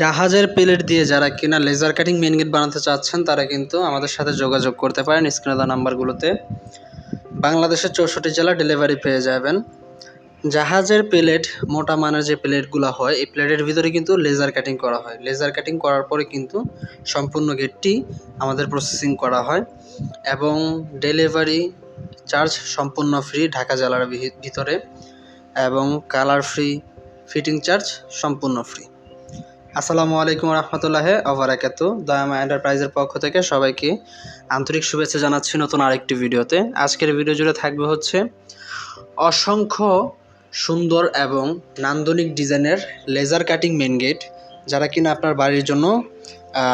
জাহাজের প্লেট দিয়ে যারা কিনা লেজার কাটিং মেন গেট বানাতে চাচ্ছেন, তারা কিন্তু আমাদের সাথে যোগাযোগ করতে পারেন স্ক্রিনে দেওয়া নাম্বারগুলোতে। বাংলাদেশের চৌষট্টি জেলা ডেলিভারি পেয়ে যাবেন। জাহাজের প্লেট মোটা মানের যে প্লেটগুলো হয়, এই প্লেটের ভিতরে কিন্তু লেজার কাটিং করা হয়। লেজার কাটিং করার পরে কিন্তু সম্পূর্ণ গেটটি আমাদের প্রসেসিং করা হয় এবং ডেলিভারি চার্জ সম্পূর্ণ ফ্রি ঢাকা জেলার ভিতরে এবং কালার ফ্রি, ফিটিং চার্জ সম্পূর্ণ ফ্রি। আসসালামু আলাইকুম রহমতুল্লাহ অবরাকাতু দয়ামা এন্টারপ্রাইজের পক্ষ থেকে সবাইকে আন্তরিক শুভেচ্ছা জানাচ্ছি নতুন আরেকটি ভিডিওতে। আজকের ভিডিও জুড়ে থাকবে হচ্ছে অসংখ্য সুন্দর এবং নান্দনিক ডিজাইনের লেজার কাটিং মেন গেট। যারা কিনা আপনার বাড়ির জন্য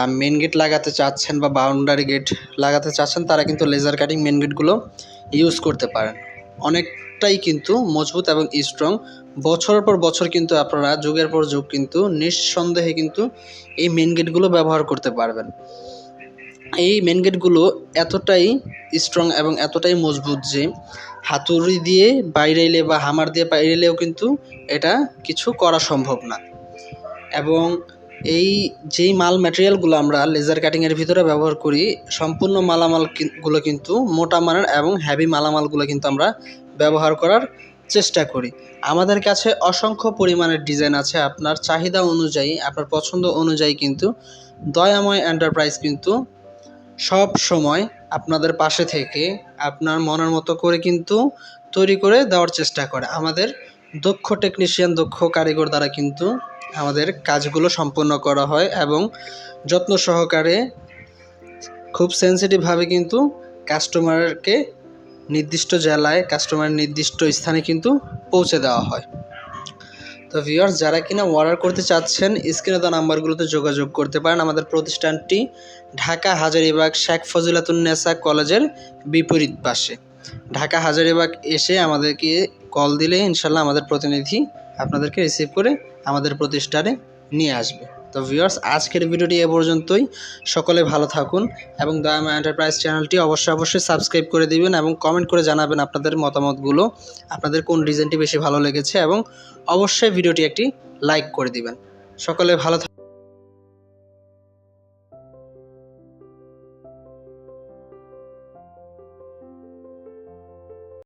মেন গেট লাগাতে চাচ্ছেন বা বাউন্ডারি গেট লাগাতে চাচ্ছেন, তারা কিন্তু লেজার কাটিং মেন গেটগুলো ইউজ করতে পারেন। অনেকটাই কিন্তু মজবুত এবং স্ট্রং বছরের পর বছর কিন্তু আপনারা, যুগের পর যুগ কিন্তু নিঃসন্দেহে কিন্তু এই মেন গেটগুলো ব্যবহার করতে পারবেন। এই মেন গেটগুলো এতটাই স্ট্রং এবং এতটাই মজবুত যে হাতুড়ি দিয়ে বাইরেলে বা হামার দিয়ে বাইরেলেও কিন্তু এটা কিছু করা সম্ভব না। এবং এই যেই মাল ম্যাটেরিয়ালগুলো আমরা লেজার কাটিংয়ের ভিতরে ব্যবহার করি, সম্পূর্ণ মালামালগুলো কিন্তু মোটা মানের এবং হ্যাভি মালামালগুলো কিন্তু আমরা ব্যবহার করার চেষ্টা করি। আমাদের কাছে অসংখ্য পরিমাণের ডিজাইন আছে, আপনার চাহিদা অনুযায়ী, আপনার পছন্দ অনুযায়ী কিন্তু দয়াময় এন্টারপ্রাইজ কিন্তু সব সময় আপনাদের পাশে থেকে আপনার মনের মতো করে কিন্তু তৈরি করে দেওয়ার চেষ্টা করে। আমাদের দক্ষ টেকনিশিয়ান দক্ষ কারিগর দ্বারা কিন্তু আমাদের কাজগুলো সম্পন্ন করা হয় এবং যত্ন সহকারে খুব সেন্সিটিভভাবে কিন্তু কাস্টমারকে নির্দিষ্ট জেলায় কাস্টমার নির্দিষ্ট স্থানে কিন্তু পৌঁছে দেওয়া হয়। তো ভিউয়ার্স যারা কিনা অর্ডার করতে চাচ্ছেন স্ক্রিনে দেওয়া নাম্বারগুলোতে যোগাযোগ করতে পারেন। আমাদের প্রতিষ্ঠানটি ঢাকা, হাজারিবাগ, শেখ ফজিলাতুন্নেসা কলেজের বিপরীত পাশে। ঢাকা, হাজারিবাগ এসে আমাদেরকে কল দিলে ইনশাল্লাহ আমাদের প্রতিনিধি আপনাদেরকে রিসিভ করে আমাদের প্রতিষ্ঠানে নিয়ে আসবে। তো ভিউয়ার্স আজকের ভিডিওটি এ পর্যন্তই। সকলে ভালো থাকুন এবং দয়ামা এন্টারপ্রাইজ চ্যানেলটি অবশ্যই অবশ্যই সাবস্ক্রাইব করে দিবেন এবং কমেন্ট করে জানাবেন আপনাদের মতামতগুলো, আপনাদের কোন ডিজাইনটি বেশি ভালো লেগেছে এবং অবশ্যই ভিডিওটি একটি লাইক করে দিবেন। সকলে ভালো